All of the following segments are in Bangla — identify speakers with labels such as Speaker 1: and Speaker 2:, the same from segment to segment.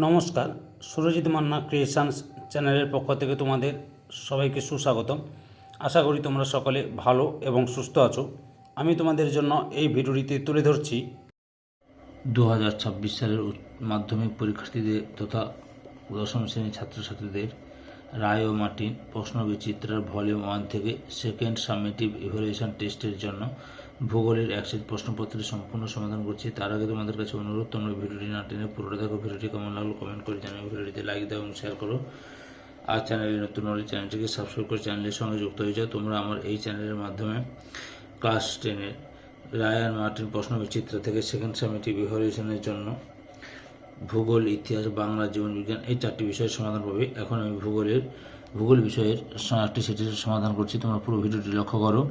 Speaker 1: নমস্কার, সুরজিৎ মান্না ক্রিয়েশনস চ্যানেলের পক্ষ থেকে তোমাদের সবাইকে সুস্বাগতম। আশা করি তোমরা সকলে ভালো এবং সুস্থ আছো। আমি তোমাদের জন্য এই ভিডিওটিতে তুলে ধরছি
Speaker 2: দু হাজার ছাব্বিশ সালের মাধ্যমিক পরীক্ষার্থীদের তথা দশম শ্রেণির ছাত্রছাত্রীদের রায় ও মার্টিন প্রশ্ন বিচিত্রার ভলিউম ওয়ান থেকে সেকেন্ড সামেটিভ ইভ্যালুয়েশন টেস্টের জন্য ভূগোলের একসেট প্রশ্নপত্রের সম্পূর্ণ সমাধান করছি। তার আগে তোমাদের কাছে অনুরোধ, তোমরা ভিডিওটি না টেনে পুরোটা দেখো। ভিডিওটি কেমন লাগল কমেন্ট করে জানাও। ভিডিওটিতে লাইক দাও এবং শেয়ার করো। আর চ্যানেলে নতুন হলে চ্যানেলটিকে সাবস্ক্রাইব করে চ্যানেলের সঙ্গে যুক্ত হয়ে যাও। তোমরা আমার এই চ্যানেলের মাধ্যমে ক্লাস টেনের রায়ান মার্টিন প্রশ্ন বিচিত্র থেকে সেকেন্ড সামেটিভ ইভ্যালুয়েশনের জন্য ভূগোল, ইতিহাস, বাংলা জীবন বিজ্ঞান এই চারটি বিষয়ের সমাধান পাবে। এখন আমি ভূগোলের, ভূগোল বিষয়ের একটি সেটির সমাধান করছি। তোমরা পুরো ভিডিওটি লক্ষ্য করো।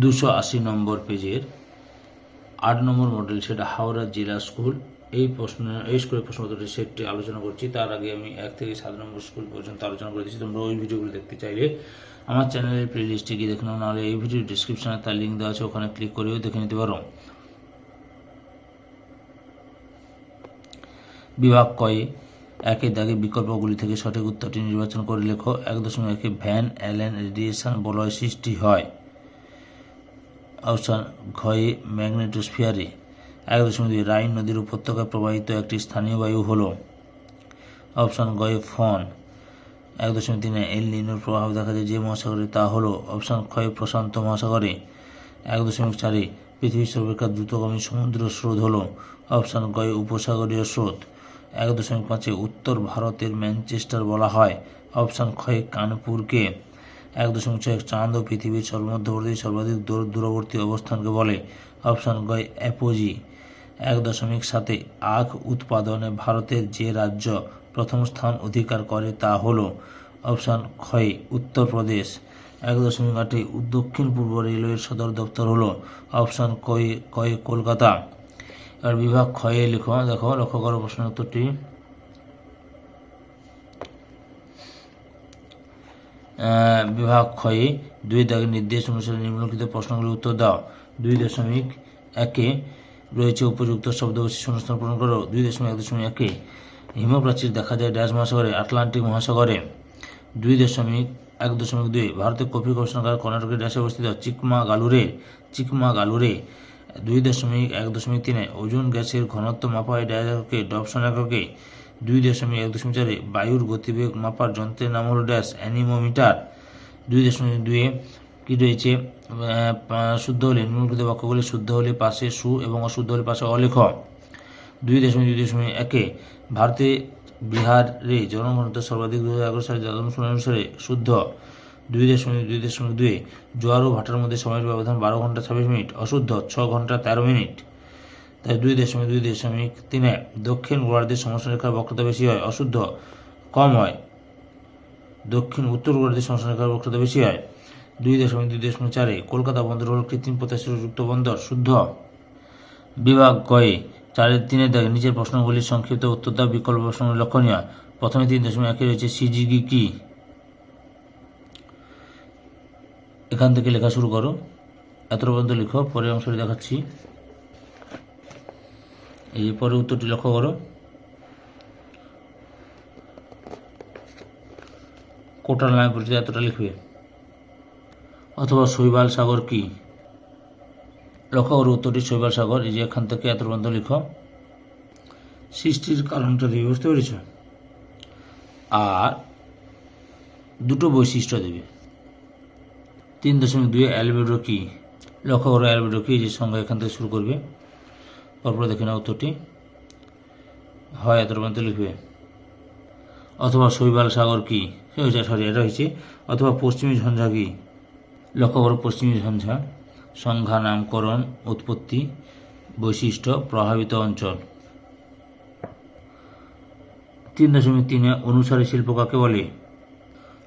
Speaker 2: দুশো আশি নম্বর পেজের আট নম্বর মডেল সেটা হাওড়া জেলা স্কুল। এই প্রশ্ন, এই স্কুলের প্রশ্নপত্রের সেটটি আলোচনা করছি। তার আগে আমি এক থেকে সাত নম্বর স্কুল পর্যন্ত আলোচনা করে দিচ্ছি। তোমরা ওই ভিডিওগুলো দেখতে চাইলে আমার চ্যানেলের প্লে লিস্টে গিয়ে দেখে নাও। নাহলে এই ভিডিও ডিসক্রিপশনে তার লিঙ্ক দেওয়া আছে, ওখানে ক্লিক করেও দেখে নিতে পারো। বিভাগ কয়ে একের দাগে বিকল্পগুলি থেকে সঠিক উত্তরটি নির্বাচন করে লেখো। এক দশমিক একে ভ্যান, অ্যালেন, রেডিয়েশন, বলয় সৃষ্টি হয়। অপশান ক্ষয়ে ম্যাগনেটোস্ফিয়ারে এক দশমিক দুই রাইন নদীর উপত্যকায় প্রবাহিত একটি স্থানীয় বায়ু হল অপশান গয়ে ফন। এক দশমিক তিনে এল নিনোর প্রভাব দেখা যায় যে মহাসাগরে, তা হলো অপশান ক্ষয় প্রশান্ত মহাসাগরে। এক দশমিক চারে পৃথিবীর সর্বাপেক্ষা দ্রুতগামী সমুদ্র স্রোত হল অপশান গয়ে উপসাগরীয় স্রোত। এক দশমিক পাঁচে উত্তর ভারতের ম্যানচেস্টার বলা হয় অপশান ক্ষয়ে কানপুরকে। এক দশমিক ছয় চাঁদ ও পৃথিবীর সর্বমধ্যবর্তী, সর্বাধিক দূর, দূরবর্তী অবস্থানকে বলে অপশন গয় অ্যাপোজি। এক দশমিক সাতে আখ উৎপাদনে ভারতের যে রাজ্য প্রথম স্থান অধিকার করে তা হল অপশান ক্ষয় উত্তরপ্রদেশ। এক দশমিক আটে দক্ষিণ পূর্ব রেলওয়ের সদর দপ্তর হল অপশান কয় কয় কলকাতা। এবার বিভাগ ক্ষয়ে লিখো, দেখো, লক্ষ্য করো প্রশ্ন উত্তরটি। বিভাগ ক্ষয়ে দুই দাগের নির্দেশ অনুসারে নিম্নলিখিত প্রশ্নগুলির উত্তর দাও। দুই দশমিক একে রয়েছে উপযুক্ত শব্দবস্তু শূন্যস্থান পূরণ করো। দুই দশমিক এক দশমিক একে হিমপ্রাচীর দেখা যায় ড্যাশ মহাসাগরে, আটলান্টিক মহাসাগরে। দুই দশমিক এক দশমিক দুই ভারতের কফি গবেষণাগার কর্ণাটকের ড্যাশে অবস্থিত চিকমা গালুরে চিকমা গালুরে। দুই দশমিক এক দশমিক তিনে ওজন গ্যাসের ঘনত্ব মাপা হয় ড্যাশ এককে দুই দশমিক এক দশমিক চারে বায়ুর গতিবেগ মাপার যন্ত্রের নাম হল ড্যাশ অ্যানিমোমিটার। দুই দশমিক দুয়ে কি রয়েছে? শুদ্ধ হলে নিম্নলিখিত বাক্যগুলি শুদ্ধ হলে পাশে সু এবং অশুদ্ধ হলে পাশে অলেখ। দুই দশমিক দুই দশমিক একে ভারতে বিহারে জনঘনত্ব সর্বাধিক দু হাজার এগারো সালে জনসংখ্যা অনুসারে শুদ্ধ। দুই দশমিক দুই দশমিক দুয়ে জোয়ার ও ভাটার মধ্যে সময়ের ব্যবধান বারো ঘণ্টা ছাব্বিশ মিনিট, অশুদ্ধ ছ ঘণ্টা তেরো মিনিট। তাই দুই দশমিক দুই দশমিক তিনে দক্ষিণ গোলার্ধের সমস্যা রেখার বক্রতা বেশি হয়, অশুদ্ধ কম হয়। দক্ষিণ উত্তর গোলার্ধের সমস্যা রেখার বক্রতা বেশি হয়, দুই দশমিক দুই দশমিক চারে কলকাতা বন্দর হল কৃত্রিম প্রত্যাশযুক্ত বন্দর, শুদ্ধ। বিভাগ কয়ে চারের তিনের দাগে নিচের প্রশ্নগুলির সংক্ষিপ্ত উত্তর দাও, বিকল্প প্রশ্নগুলি লক্ষণীয়। প্রথমে তিন দশমিক একে রয়েছে সিজিগি কি? এখান থেকে লেখা শুরু করো। এত পর্যন্ত লিখো, পরের অংশটি দেখাচ্ছি। এই যে পরের উত্তরটি লক্ষ্য করো। কোটাল নামে পরিচিত এতটা লিখবে। অথবা শৈবাল সাগর কি? লক্ষ্য করো উত্তরটি শৈবাল সাগর, এই যে এখান থেকে এত পর্যন্ত লিখো। সৃষ্টির কারণটা দেবে বুঝতে পেরেছ? আর দুটো বৈশিষ্ট্য দেবে। তিন দশমিক দুই অ্যালবেডো কি? লক্ষ্য করো অ্যালবেডো কি? যে সংখ্যা এখান থেকে শুরু করবে। পরপর দেখে নাও উত্তরটি। হয় এত পর্যন্ত লিখবে। অথবা শৈবাল সাগর কি? সরি এটা হয়েছে অথবা পশ্চিমী ঝঞ্ঝা কি? লক্ষ্য করো পশ্চিমী ঝঞ্ঝা। সংখ্যা, নামকরণ, উৎপত্তি, বৈশিষ্ট্য, প্রভাবিত অঞ্চল। তিন দশমিক তিনে অনুসারী শিল্প কাকে বলে?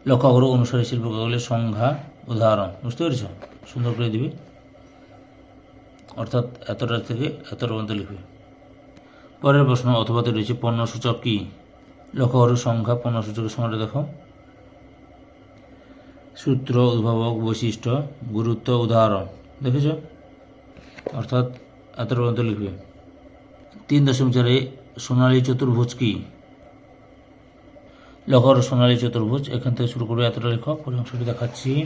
Speaker 2: লক্ষ্য করো অনুসারী শিল্প কাকে বলে? সংখ্যা, উদাহরণ। বুঝতে পেরেছ? সুন্দর করে দিবি। অর্থাৎ এতটা থেকে এতটা পর্যন্ত লিখবে। পরের প্রশ্ন অথবাতে রয়েছে পণ্যসূচক কি? লক্ষ্য করো, সংখ্যা, পণ্যসূচকের সংখ্যাটা দেখো। সূত্র, উদ্ভাবক, বৈশিষ্ট্য, গুরুত্ব, উদাহরণ। দেখেছ? অর্থাৎ এত পর্যন্ত লিখবে। তিন দশমিক চারে সোনালী চতুর্ভুজ কি? করো, সোনালী চতুর্ভুজ। এখান থেকে শুরু করবে এতটা লেখো। পরে অংশটি দেখাচ্ছি।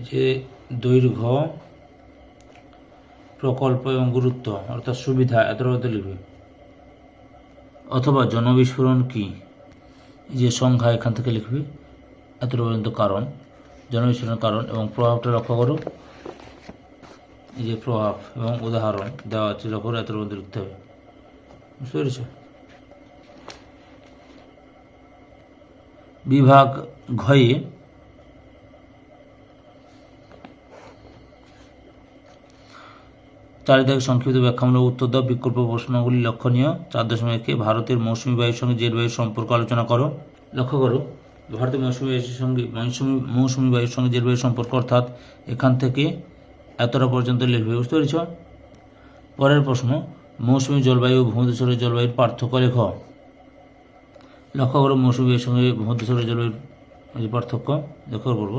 Speaker 2: যে দৈর্ঘ্য প্রকল্প এবং গুরুত্ব, অর্থাৎ সুবিধা এতটা লিখবে। অথবা জনবিস্ফোরণ কি? যে সংখ্যা এখান থেকে লিখবি। এতটা পর্যন্ত কারণ, জনবিস্ফোরণের কারণ এবং প্রভাবটা লক্ষ্য করো। এই যে প্রভাব এবং উদাহরণ দেওয়া আছে, লক্ষ্য এতটা পর্যন্ত লিখতে হবে। বুঝতে পেরেছ? বিভাগ ঘয়ে চারিদিকে সংক্ষিপ্ত ব্যাখ্যামূলক উত্তর দাও। বিকল্প প্রশ্নগুলি লক্ষণীয়। চার দশমিক একে ভারতের মৌসুমী বায়ুর সঙ্গে জেট বায়ুর সম্পর্ক আলোচনা করো। লক্ষ্য করো, ভারতের মৌসুমী বায়ুর সঙ্গে, মৌসুমী মৌসুমী বায়ুর সঙ্গে জেট বায়ুর সম্পর্ক, অর্থাৎ এখান থেকে এতটা পর্যন্ত লিখবে, বুঝতে পেরেছ? পরের প্রশ্ন, মৌসুমী জলবায়ু ও জলবায়ুর পার্থক্য লেখ। লক্ষ্য করো, মৌসুমী বায়ুর সঙ্গে ভূমধ্যসাগরীয় জলবায়ুর পার্থক্য, লক্ষ্য করব।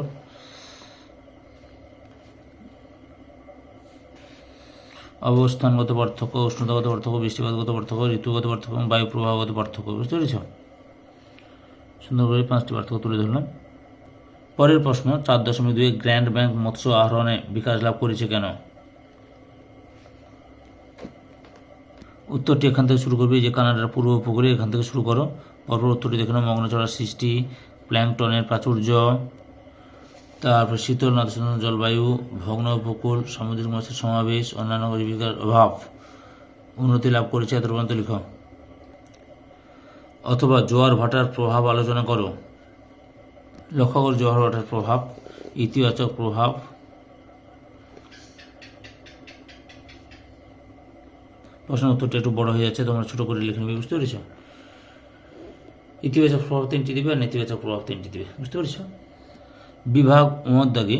Speaker 2: অবস্থানগত পার্থক্য, উষ্ণতাগত পার্থক্য বৃষ্টিপাতগত পার্থক্য, ঋতুগত পার্থক্য এবং বায়ু প্রবাহগত পার্থক্য, বুঝতে পেরেছ? সুন্দর করে পাঁচটি পার্থক্য তুলে ধরলাম। পরের প্রশ্ন, চার দশমিক দুই গ্র্যান্ড ব্যাংক মৎস্য আহরণে বিকাশ লাভ করেছে কেন? উত্তরটি এখান থেকে শুরু করবে যে কানাডার পূর্ব উপকূলে এখান থেকে শুরু করো। পরপর উত্তরটি দেখে মগ্নচড়ার সৃষ্টি, প্ল্যাংটনের প্রাচুর্য তারপর শীতল নাদুসন্দন জলবায়ু, ভগ্ন উপকূল, সামুদ্রিক মাছের সমাবেশ, অন্যান্য জীবিকার অভাব। উন্নতি লাভ করেছে এত পর্যন্ত লিখ অথবা জোয়ার ভাটার প্রভাব আলোচনা করো। লক্ষ্য করো জোয়ার ভাটার প্রভাব, ইতিবাচক প্রভাব। প্রশ্ন উত্তরটা একটু বড় হয়ে যাচ্ছে, তোমরা ছোট করে লিখে নেবে, বুঝতে পেরেছ? ইতিবাচক প্রভাব তিনটি দিবে আর নেতিবাচক প্রভাব তিনটি দিবে, বুঝতে পেরেছ? বিভাগ উমর দাগে।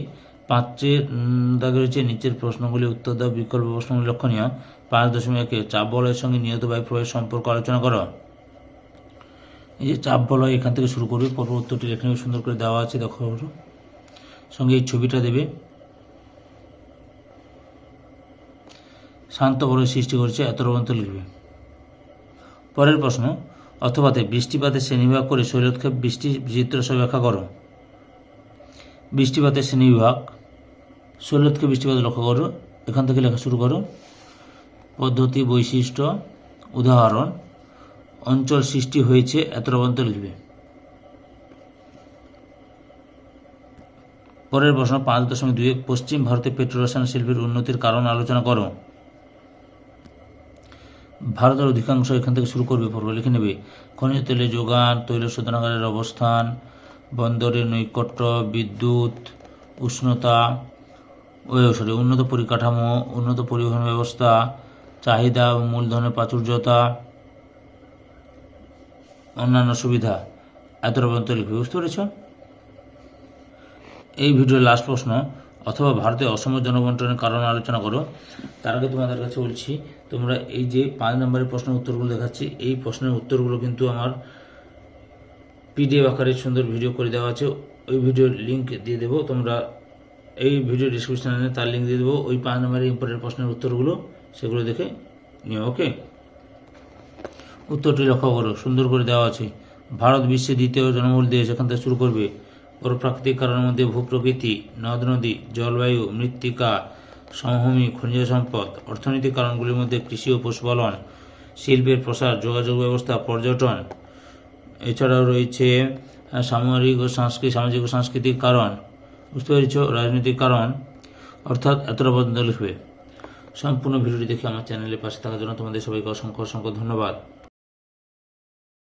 Speaker 2: পাঁচের দাগে রয়েছে নিচের প্রশ্নগুলি, উত্তর দাও বিকল্প প্রশ্নগুলি লক্ষণীয়। পাঁচ দশমিক একে চাপ বলয়ের সঙ্গে নিয়ত বায়ু প্রবাহের সম্পর্ক আলোচনা করো। এই যে চাপ বলয়, এখান থেকে শুরু করবে। পর্ব উত্তরটি এখানে সুন্দর করে দেওয়া আছে, দেখো। সঙ্গে এই ছবিটা দেবে। শান্ত বলয় সৃষ্টি করেছে, এত পর্যন্ত লিখবে। পরের প্রশ্ন অথবাতে বৃষ্টিপাতের শ্রেণীবিভাগ করে শৈলোৎক্ষেপ বৃষ্টি চিত্র সহ ব্যাখ্যা করো। বৃষ্টিপাতের শ্রেণীবিভাগ শৈলতকে বৃষ্টিপাত লক্ষ্য করো। এখান থেকে লেখা শুরু করো। পদ্ধতি, বৈশিষ্ট্য, উদাহরণ। অঞ্চল সৃষ্টি হয়েছে, এত পর্যন্ত লিখবে। পরের প্রশ্ন, পাঁচ দশমিক দুই পশ্চিম ভারতে পেট্রোরসায়ন শিল্পের উন্নতির কারণ আলোচনা করো। ভারতের অধিকাংশ এখান থেকে শুরু করবে, পর্ব লিখে নেবে। খনিজ তেলের যোগান, তৈল শোধনাগারের অবস্থান বন্দরের নৈকট্য, বিদ্যুৎ, উষ্ণতা, ও সরি উন্নত পরিকাঠামো, উন্নত পরিবহন ব্যবস্থা, চাহিদা ও মূলধনের প্রাচুর্যতা, অন্যান্য সুবিধা। এতটা পর্যন্ত লিখবে বুঝতে পেরেছ? এই ভিডিওর লাস্ট প্রশ্ন, অথবা ভারতে অসম জনবন্টনের কারণ আলোচনা করো। তার আগে তোমাদের কাছে বলছি, তোমরা এই যে পাঁচ নম্বরের প্রশ্নের উত্তরগুলো দেখাচ্ছি, এই প্রশ্নের উত্তরগুলো কিন্তু আমার পিডিএফ আকারে সুন্দর ভিডিও করে দেওয়া আছে। ওই ভিডিওর লিঙ্ক দিয়ে দেবো। তোমরা এই ভিডিও ডিসক্রিপশনে তার লিঙ্ক দিয়ে দেবো। ওই পাঁচ নম্বরের ইম্পর্টেন্ট প্রশ্নের উত্তরগুলো, সেগুলো দেখে নিও ওকে উত্তরটি লক্ষ্য করো। সুন্দর করে দেওয়া আছে। ভারত বিশ্বের দ্বিতীয় জনবহুল দেশ এখান থেকে শুরু করবে। ওর প্রাকৃতিক কারণের মধ্যে ভূপ্রকৃতি নদ নদী, জলবায়ু, মৃত্তিকা, সমভূমি, খনিজ সম্পদ, অর্থনৈতিক কারণগুলির মধ্যে কৃষি ও পশুপালন, শিল্পের প্রসার, যোগাযোগ ব্যবস্থা, পর্যটন এছাড়াও রয়েছে সামরিক ও সাংস্কৃতিক সামাজিক ও সাংস্কৃতিক কারণ। বুঝতে পেরেছ? রাজনৈতিক কারণ। অর্থাৎ এতটা বদল হবে। সম্পূর্ণ ভিডিওটি দেখে আমার চ্যানেলের পাশে থাকার জন্য তোমাদের সবাইকে অসংখ্য অসংখ্য ধন্যবাদ।